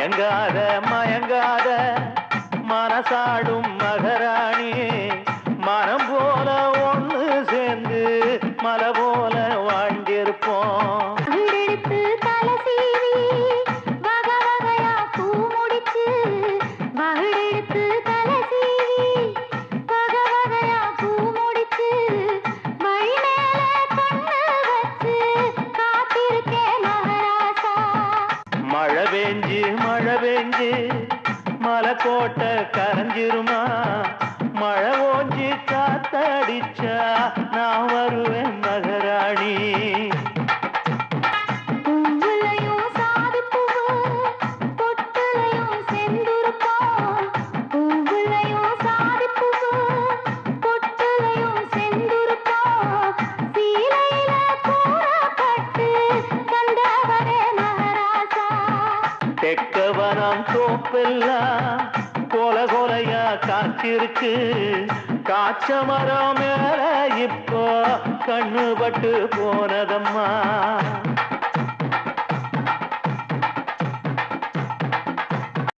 மயங்காத மயங்காத மனசாடும் மகராணியே மரம் போல ஒன்று சேர்ந்து மலை போல வாழ்ந்திருப்போம். மழை பெஞ்சு மழவேஞ்சு பெஞ்சு மலைக்கோட்டை கரைஞ்சிருமா? மழை ஓஞ்சி காத்தடிச்சா நான் வருவேன் மகராணி. தெக்கவனம் தோப்பெல்லாம் கொல கொலையா காத்திருக்கு. காய்ச்ச மரம் மேல இப்போ கண்ணு பட்டு போனதம்மா.